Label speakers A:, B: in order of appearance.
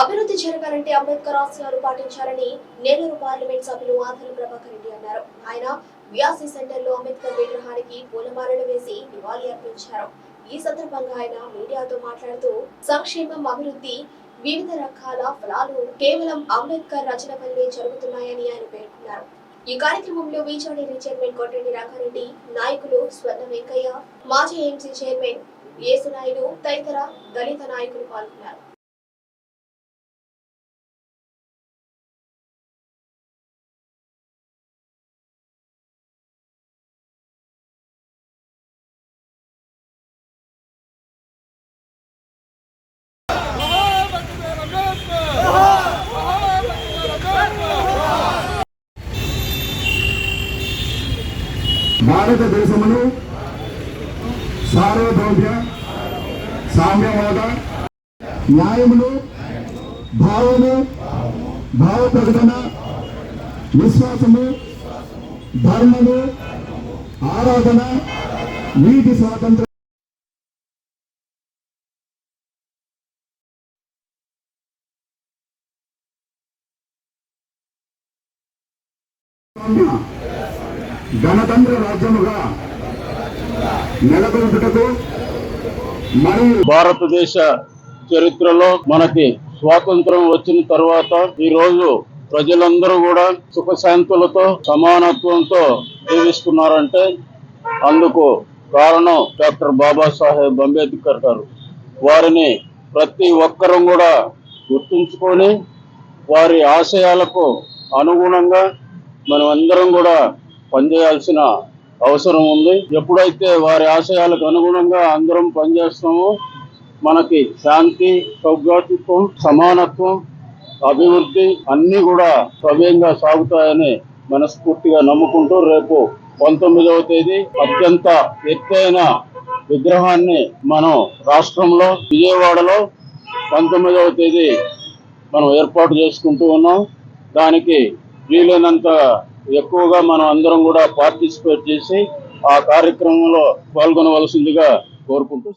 A: అభివృద్ధి జరగాలంటే అంబేద్కర్ ఆశయాలు పాటించాలని నెల్లూరు పార్లమెంట్ సభ్యులు ఆదల ప్రభాకర్ రెడ్డి అన్నారు. ఆయన వ్యాసి సెంటర్లో అంబేద్కర్ విగ్రహానికి పూలమాలలు వేసి నివాళి అర్పించారు. ఈ సందర్భంగా ఆయన మీడియాతో మాట్లాడుతూ సంక్షేమం అభివృద్ధి వివిధ రకాల ఫలాలు కేవలం అంబేద్కర్ రచన వల్లే జరుగుతున్నాయని ఆయన పేర్కొన్నారు. ఈ కార్యక్రమంలో వీచాడేరి చైర్మన్ కోటరెడ్డి రంగారెడ్డి నాయకులు స్వర్ణ వెంకయ్య మాజీ ఎంసీ చైర్మన్ యేసునాయుడు తదితర దళిత నాయకులు పాల్గొన్నారు.
B: భారతదేశమును సార్వభౌమ్య సామ్యవాద న్యాయములు భావము భావ ప్రకటన విశ్వాసము ధర్మము ఆరాధన నీటి స్వాతంత్ర గణతంత్ర రాజ్యముగా నెలకొల్పుటకు మరియు
C: భారతదేశ చరిత్రలో మనకి స్వాతంత్రం వచ్చిన తర్వాత ఈ రోజు ప్రజలందరూ కూడా సుఖశాంతులతో సమానత్వంతో జీవిస్తున్నారంటే అందుకు కారణం డాక్టర్ బాబాసాహెబ్ అంబేద్కర్ గారు. వారిని ప్రతి ఒక్కరం కూడా గుర్తుంచుకొని వారి ఆశయాలకు అనుగుణంగా మనం అందరం కూడా పనిచేయాల్సిన అవసరం ఉంది. ఎప్పుడైతే వారి ఆశయాలకు అనుగుణంగా అందరం పనిచేస్తామో మనకి శాంతి సౌభ్రాతృత్వం సమానత్వం అభివృద్ధి అన్ని కూడా సవ్యంగా సాగుతాయని మనస్ఫూర్తిగా నమ్ముకుంటూ రేపు పంతొమ్మిదవ తేదీ అత్యంత ఎత్తైన విగ్రహాన్ని మనం రాష్ట్రంలో విజయవాడలో పంతొమ్మిదవ తేదీ మనం ఏర్పాటు చేసుకుంటూ ఉన్నాం. దానికి వీలైనంత ఎక్కువగా మనం అందరం కూడా పార్టిసిపేట్ చేసి ఆ కార్యక్రమంలో పాల్గొనవలసిందిగా కోరుకుంటూ